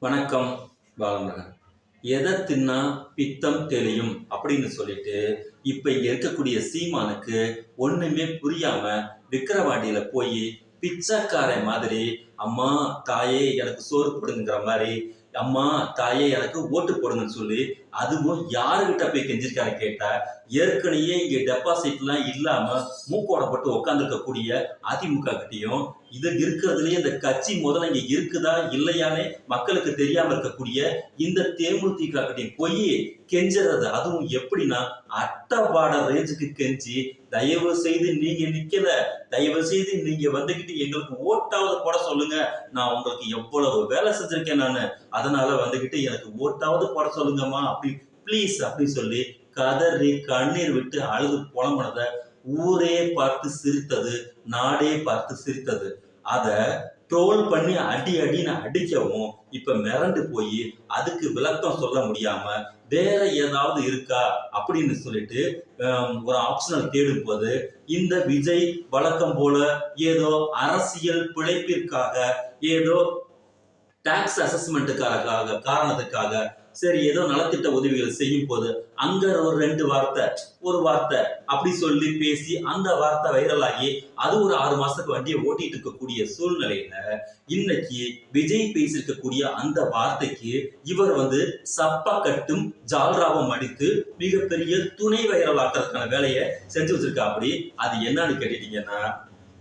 வணக்கம் பாலமுருகன். எதை தின்னா பித்தம் தெளியும் அப்படின்னு சொல்லிட்டு இப்ப இங்க இருக்கக்கூடிய சீமானுக்கு ஒண்ணுமே புரியாம விக்கிரவாண்டியில போய் பிச்சைக்காரை மாதிரி அம்மா தாயே எனக்கு சோறு போடுங்கிற மாதிரி அம்மா தாயே எனக்கு ஓட்டு போடுங்கன்னு சொல்லி அதுவும் யாருகிட்ட போய் கெஞ்சிருக்காரு கேட்டா ஏற்கனவே இங்க டெபாசிட்லாம் இல்லாம மூக்கோடப்பட்டு உட்காந்துருக்கக்கூடிய அதிமுக கிட்டையும் இது இருக்கிறதுலயே இந்த கட்சி முதல்ல இங்க இருக்குதா இல்லையானே மக்களுக்கு தெரியாம இருக்கக்கூடிய இந்த தேமுதிக கிட்டையும் போய் கெஞ்சறது அதுவும் எப்படின்னா அட்டவாட ரேஞ்சுக்கு கெஞ்சி தயவு செய்து நீங்க நிக்கல தயவு செய்து நீங்க வந்துகிட்டு எங்களுக்கு ஓட்டாவது போட சொல்லுங்க. நான் உங்களுக்கு எவ்வளவு வேலை செஞ்சிருக்கேன் நானு. அதனால வந்துகிட்டு எனக்கு ஓட்டாவது போட சொல்லுங்கம்மா. அப்படி ப்ளீஸ் அப்படின்னு சொல்லி கதறி கண்ணீர் விட்டு அழுது புலம்புனத ஊரே பார்த்து சிரித்தது நாடே பார்த்து சிரித்தது. அத ட்ரோல் பண்ணி அடி அடின்னு அடிக்கவும் இப்போ மிரண்டு போய் அதுக்கு விளக்கம் சொல்ல முடியாமல் வேற ஏதாவது இருக்கா அப்படின்னு சொல்லிட்டு ஒரு ஆப்ஷனல் தேடும் போது இந்த விஜய் வழக்கம் போல ஏதோ அரசியல் பிழைப்பிற்காக ஏதோ டாக்ஸ் அசஸ்மெண்ட்டுக்காக காரணத்துக்காக சரி ஏதோ நலத்திட்ட உதவிகள் செய்யும் போது அங்க ஒரு ரெண்டு வார்த்தை ஒரு வார்த்தை அப்படி சொல்லி பேசி அந்த வார்த்தை வைரல் ஆகி அது ஒரு ஆறு மாசத்துக்கு வண்டியை ஓட்டிட்டு இருக்கக்கூடிய சூழ்நிலையில இன்னைக்கு விஜய் பேசியிருக்கக்கூடிய அந்த வார்த்தைக்கு இவர் வந்து சப்பா கட்டும் ஜால்ராவும் அடித்து மிகப்பெரிய துணை வைரல் ஆக்கிறதுக்கான வேலையை செஞ்சு வச்சிருக்கா அப்படி அது என்னன்னு கேட்டுட்டீங்கன்னா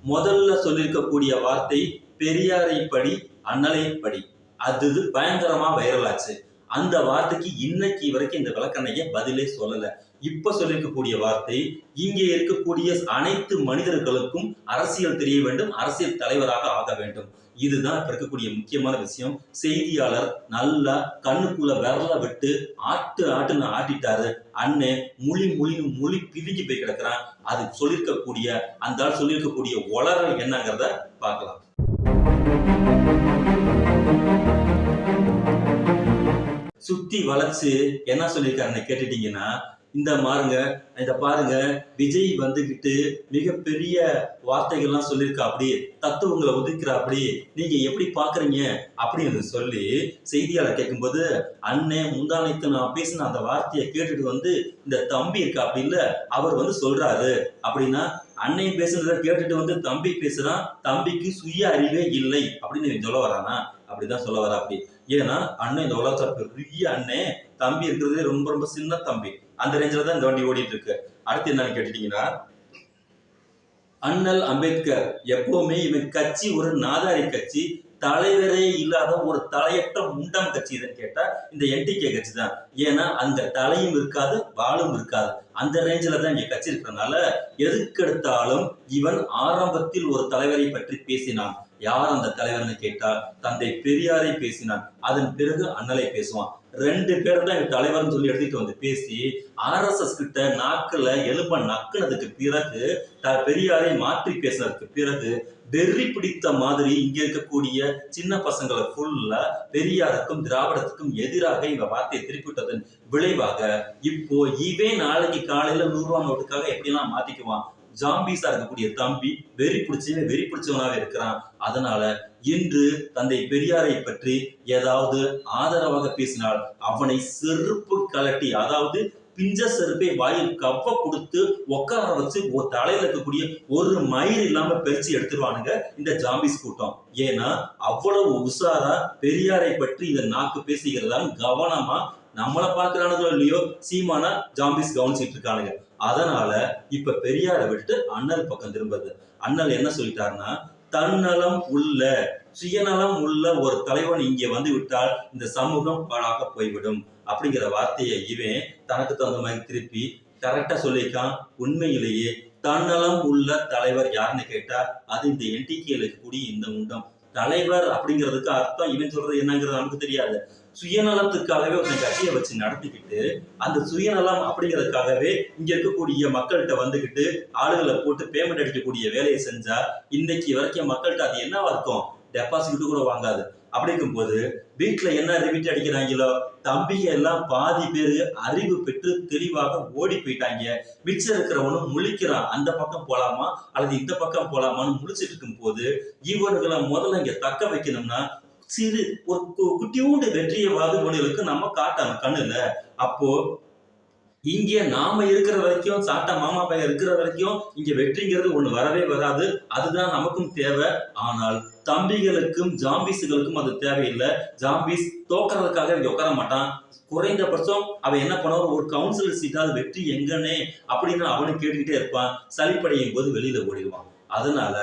முதல்ல சொல்லியிருக்கக்கூடிய வார்த்தை பெரியாரை படி அண்ணலை படி. அது பயங்கரமா வைரல் ஆச்சு. அந்த வார்த்தைக்கு இன்னைக்கு வரைக்கும் இந்த விளக்கண்ணைய பதிலே சொல்லல. இப்ப சொல்லிருக்கக்கூடிய வார்த்தை இங்கே இருக்கக்கூடிய அனைத்து மனிதர்களுக்கும் அரசியல் தெரிய வேண்டும் அரசியல் தலைவராக ஆக வேண்டும். இதுதான் இப்ப இருக்கக்கூடிய முக்கியமான விஷயம். செய்தியாளர் நல்லா கண்ணுக்குள்ள விரல விட்டு ஆட்டு ஆட்டுன்னு ஆட்டிட்டாரு. அண்ணன் மொழி மொழி மொழி பிதுங்கி போய் கிடக்குறான். அது சொல்லியிருக்கக்கூடிய அந்த ஆள் சொல்லியிருக்கக்கூடிய உளறல் என்னங்கிறத பார்க்கலாம். சுத்தி வளைச்சு என்ன சொல்லியிருக்காருன்னு கேட்டுட்டீங்கன்னா இந்த மாருங்க இத பாருங்க விஜய் வந்துகிட்டு மிகப்பெரிய வார்த்தைகள்லாம் சொல்லியிருக்கா அப்படி தத்துவங்களை உதிக்கிறா அப்படி நீங்க எப்படி பாக்குறீங்க அப்படின்னு சொல்லி செய்தியாளர் கேட்கும்போது அண்ணே முந்தானைத்து நான் பேசின அந்த வார்த்தையை கேட்டுட்டு வந்து இந்த தம்பி இருக்கா அப்படி இல்ல அவர் வந்து சொல்றாரு. அப்படின்னா அன்னையும் பேசுனதை கேட்டுட்டு வந்து தம்பி பேசுறான் தம்பிக்கு சுய அறிவே இல்லை அப்படின்னு சொல்ல வரானா? அப்படிதான் சொல்ல வரா அப்படி. ஏன்னா அண்ணன் இந்த உலகத்துல பெரிய அண்ணன் தம்பி இருக்கிறதே ரொம்ப ரொம்ப சின்ன தம்பி. அந்த ரேஞ்சில தான் இந்த வண்டி ஓடிட்டு இருக்கு. அடுத்து என்னன்னு கேட்டுட்டீங்கன்னா அண்ணல் அம்பேத்கர். எப்பவுமே இவன் கட்சி ஒரு நாதாரி கட்சி. தலைவரே இல்லாத ஒரு தலையற்ற முண்டம் கட்சி இதுன்னு கேட்டா இந்த என்டிகே கட்சி தான். ஏன்னா அந்த தலையும் இருக்காது வாளும் இருக்காது. அந்த ரேஞ்சில தான் இங்க கட்சி இருக்கிறதுனால எதுக்கெடுத்தாலும் இவன் ஆரம்பத்தில் ஒரு தலைவரை பற்றி பேசினான். யார் அந்த தலைவர்னு கேட்டால் தந்தை பெரியாரை பேசினான். அதன் பிறகு அண்ணலை பேசுவான். ரெண்டு பேரை தான் இவன் தலைவர்னு சொல்லி எடுத்துட்டு வந்து பேசி ஆர்எஸ்எஸ் கிட்ட நாக்குல எலும்ப நக்குனதுக்கு பிறகு த- பெரியாரை மாற்றி பேசினதுக்கு பிறகு வெறி பிடித்த மாதிரி இங்க இருக்கக்கூடிய சின்ன பசங்களை ஃபுல்லா பெரியாருக்கும் திராவிடத்துக்கும் எதிராக இவ வார்த்தையை திருப்பிவிட்டதன் விளைவாக இப்போ இவே நாளைக்கு காலையில நூறு நோட்டுக்காக எப்படிலாம் மாத்திக்குவான்? ஜாம்பீஸா இருக்கக்கூடிய தம்பி வெறி பிடிச்சவன் வெறி பிடிச்சவனாக இருக்கிறான். அதனால இன்று தந்தை பெரியாரை பற்றி ஏதாவது ஆதரவாக பேசினால் அவனை செருப்பு கலட்டி அதாவது பிஞ்ச செருப்பை வாயில் கவ்வ கொடுத்து உட்கார வச்சு ஒரு தலையில இருக்கக்கூடிய ஒரு மயிர் இல்லாம பெருச்சு எடுத்துருவானுங்க இந்த ஜாம்பிஸ் கூட்டம். ஏன்னா அவ்வளவு உஷாரா பெரியாரை பற்றி இந்த நாக்கு பேசுகிறதால கவனமா நம்மளை பார்க்கிறானுங்களோ இல்லையோ சீமானா ஜாம்பிஸ் கவனிச்சிட்டு இருக்கானுங்க. அதனால இப்ப பெரியாரை விட்டு அண்ணல் பக்கம் திரும்புது அண்ணல் என்ன சொல்லிட்டாருன்னா தன்னலம் உள்ள சுயநலம் உள்ள ஒரு தலைவன் இங்கே வந்து விட்டால் இந்த சமூகம் பாழாக போய்விடும். அப்படிங்கிற வார்த்தையை இவன் தனக்கு தகுந்த மாதிரி திருப்பி கரெக்டா சொல்லியிருக்கான். உண்மையிலேயே தன்னலம் உள்ள தலைவர் யாருன்னு கேட்டா அது இந்த என்டிகேல இருக்கக்கூடிய இந்த முண்டம். தலைவர் அப்படிங்கிறதுக்கு அர்த்தம் இவன் சொல்றது என்னங்கிறது நமக்கு தெரியாது. சுயநலத்துக்காகவே ஒருத்தன் கட்சியை வச்சு நடத்திக்கிட்டு அந்த சுயநலம் அப்படிங்கிறதுக்காகவே இங்க இருக்கக்கூடிய மக்கள்கிட்ட வந்துகிட்டு ஆளுகளை போட்டு பேமெண்ட் அடிக்கக்கூடிய வேலையை செஞ்சா இன்னைக்கு வரைக்கும் மக்கள்கிட்ட அது என்னவா இருக்கும்? டெபாசிட் கூட வாங்காது. அப்படி போது வீட்டில் என்ன ரிமிட் அடிக்கிறாங்களோ தம்பிங்க எல்லாம் பாதி பேர் அறிவு பெற்று தெளிவாக ஓடி போயிட்டாங்க. மிச்சம் இருக்கிறவனும் முழிக்கிறான் அந்த பக்கம் போலாமா அல்லது இந்த பக்கம் போலாமான்னு முழிச்சிட்டு இருக்கும் போது இவர்களை முதல்ல இங்க தக்க வைக்கணும்னா சிறு ஒரு கு- குட்டியூண்டு வெற்றியவாது இவனுங்களுக்கு நம்ம காட்டணும் கண்ணுல. அப்போ இங்கே நாம இருக்கிற வரைக்கும் சாட்டா மாமா பையன் இருக்கிற வரைக்கும் இங்க வெற்றிங்கிறது ஒண்ணு வரவே வராது. அதுதான் நமக்கும் தேவை. ஆனால் தம்பிகளுக்கும் ஜாம்பிஸுகளுக்கும் அது தேவையில்லை. ஜாம்பிஸ் தோக்கறதுக்காக இங்க உட்கார மாட்டான். குறைந்தபட்சம் அவன் என்ன பண்ணுவான்? ஒரு கவுன்சிலர் சீட்டாவது வெற்றி எங்கன்னே அப்படின்னு அவனு கேட்டுக்கிட்டே இருப்பான். சளிப்படையும் போது வெளியில ஓடிடுவான். அதனால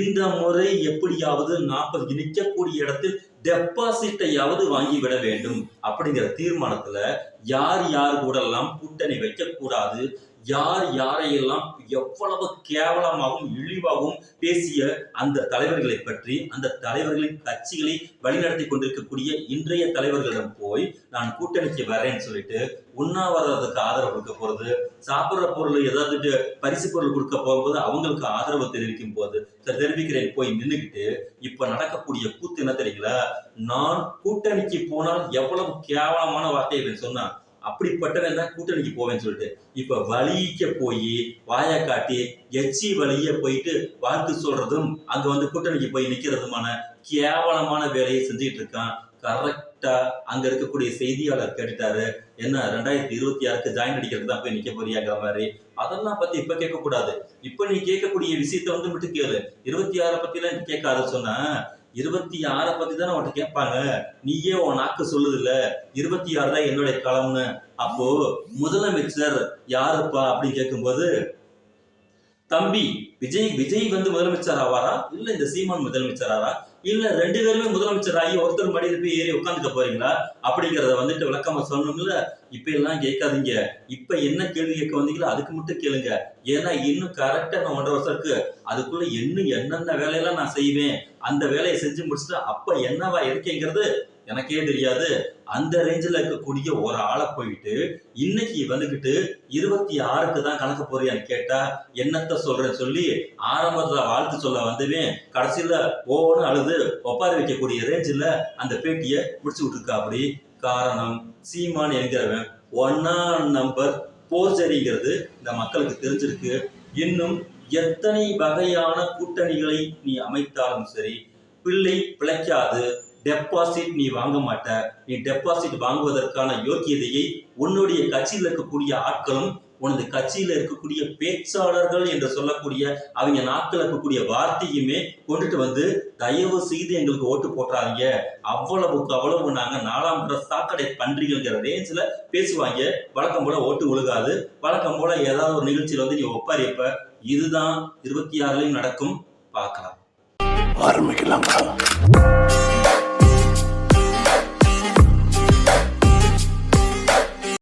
இந்த முறை எப்படியாவது நாற்பது நிற்கக்கூடிய இடத்தில் டெபாசிட்டையாவது வாங்கி விட வேண்டும் அப்படிங்கிற தீர்மானத்துல யார் யார் கூடெல்லாம் கூட்டணி வைக்க கூடாது யார் யாரையெல்லாம் எவ்வளவு கேவலமாகவும் இழிவாகவும் பேசிய அந்த தலைவர்களை பற்றி அந்த தலைவர்களின் கட்சிகளை வழிநடத்தி கொண்டிருக்கக்கூடிய இன்றைய தலைவர்களிடம் போய் நான் கூட்டணிக்கு வரேன்னு சொல்லிட்டு உண்ணாவிரதத்துக்கு ஆதரவு கொடுக்க போறது சாப்பிடுற பொருள் ஏதாவது பரிசு பொருள் கொடுக்க போகும்போது அவங்களுக்கு ஆதரவு தெரிவிக்கும் போது தெரிவிக்கிறேன் போய் நின்றுக்கிட்டு இப்ப நடக்கக்கூடிய கூத்து என்ன தெரியுங்களா? நான் கூட்டணிக்கு போனால் எவ்வளவு கேவலமான வார்த்தை அப்படின்னு சொன்னான். அப்படிப்பட்டவன் தான் கூட்டணிக்கு போவேன்னு சொல்லிட்டு இப்ப வலிக்க போய் வாயை காட்டி எச்சி வழிய போயிட்டு வாழ்த்து சொல்றதும் அங்க வந்து கூட்டணிக்கு போய் நிக்கிறதுமான கேவலமான வேலையை செஞ்சுட்டு இருக்கான். கரெக்டா அங்க இருக்கக்கூடிய செய்தியாளர் கேட்டுட்டாரு. என்ன ரெண்டாயிரத்தி இருபத்தி ஆறுக்கு ஜாயின் அடிக்கிறதுக்கு தான் போய் நிக்க போறியாங்கிற மாதிரி. அதெல்லாம் பத்தி இப்ப கேட்க கூடாது இப்ப நீ கேட்கக்கூடிய விஷயத்த வந்து மட்டும் கேளு. இருபத்தி ஆறை பத்தி எல்லாம் கேட்காத சொன்னா இருபத்தி ஆறை பத்தி தானே அவன்கிட்ட கேட்பாங்க. நீயே உன் நாக்கு சொல்லுது இல்ல இருபத்தி ஆறு தான் என்னுடைய களம்னு. அப்போ முதலமைச்சர் யாருப்பா அப்படின்னு கேட்கும்போது தம்பி விஜய் விஜய் வந்து முதலமைச்சர் ஆவாரா? இல்ல இந்த சீமான் முதலமைச்சர் ஆறா? இல்ல ரெண்டு பேருமே முதலமைச்சர் ஆகி ஒருத்தர் மடியில போய் ஏறி உட்காந்துக்க போறீங்களா? அப்படிங்கறத வந்துட்டு விளக்கமா சொல்லணும்ல. இப்ப எல்லாம் கேட்காதீங்க. இப்ப என்ன கேள்வி கேட்க வந்தீங்களோ அதுக்கு மட்டும் கேளுங்க. ஏன்னா இன்னும் கரெக்டா நான் ஒன்றரை வருஷம் இருக்கு. அதுக்குள்ள இன்னும் என்னென்ன வேலையெல்லாம் நான் செய்வேன் அந்த வேலையை செஞ்சு முடிச்சுட்டு அப்ப என்னவா இருக்கேங்கிறது எனக்கே தெரியாது. அந்த ரேஞ்சில் இருக்கக்கூடிய ஒரு ஆளை போயிட்டு இன்னைக்கு வந்துக்கிட்டு இருபத்தி ஆறுக்கு தான் கணக்கு போறியான்னு கேட்டா என்னத்த சொல்றேன்னு சொல்லி ஆரம்பத்தில் வாழ்த்து சொல்ல வந்தவன். கடைசியில் ஓன்னு அழுது ஒப்பார வைக்கக்கூடிய ரேஞ்சில் அந்த பேட்டியை முடிச்சு விட்டுருக்கா அப்படி. காரணம் சீமான் என்கிறவன் ஒன்னா நம்பர் போர்ஜரிங்கிறது இந்த மக்களுக்கு தெரிஞ்சிருக்கு. இன்னும் எத்தனை வகையான கூட்டணிகளை நீ அமைத்தாலும் சரி பிள்ளை பிழைக்காது. டெபாசிட் நீ வாங்க மாட்ட. நீ டெபாசிட் வாங்குவதற்கான யோக்கியதையை உன்னுடைய கட்சியில் இருக்கக்கூடிய ஆட்களும் உனது கட்சியில் இருக்கக்கூடிய பேச்சாளர்கள் என்று சொல்லக்கூடிய அவங்க நாட்கள் இருக்கக்கூடிய வார்த்தையுமே கொண்டுட்டு வந்து தயவு செய்து எங்களுக்கு ஓட்டு போட்டுறாதீங்க. அவ்வளவுக்கு அவ்வளவு நாங்க நாலாம் முறை சாக்கடை பன்றிகள்ங்கிற ரேஞ்சில் பேசுவாங்க. வழக்கம் போல ஓட்டு ஒழுகாது. வழக்கம் போல ஏதாவது ஒரு நிகழ்ச்சியில் வந்து நீ ஒப்பாரிப்ப. இதுதான் இருபத்தி ஆறுலையும் நடக்கும். பார்க்கலாம். ஆரம்பிக்கலாம்